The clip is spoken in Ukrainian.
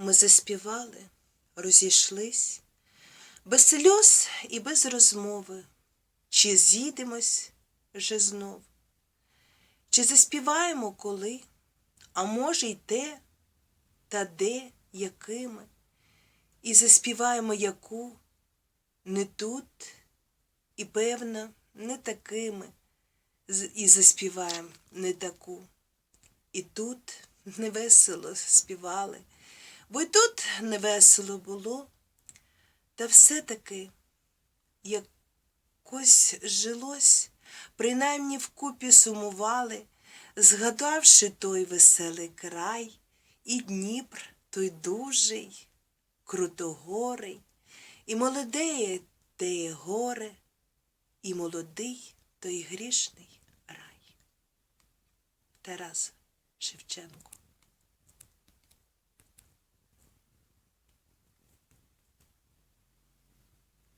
Ми заспівали, розійшлись, без сльоз і без розмови, чи з'їдемось вже знов, чи заспіваємо коли, а може й те, та де, якими, і заспіваємо яку, не тут, і певно, не такими, і заспіваємо не таку. І тут невесело співали, бо й тут невесело було, та все-таки якось жилось, принаймні вкупі сумували, згадавши той веселий край, і Дніпр той дужий, крутогорий, і молодеє теє горе, і молодий той грішний рай. Тарас Шевченко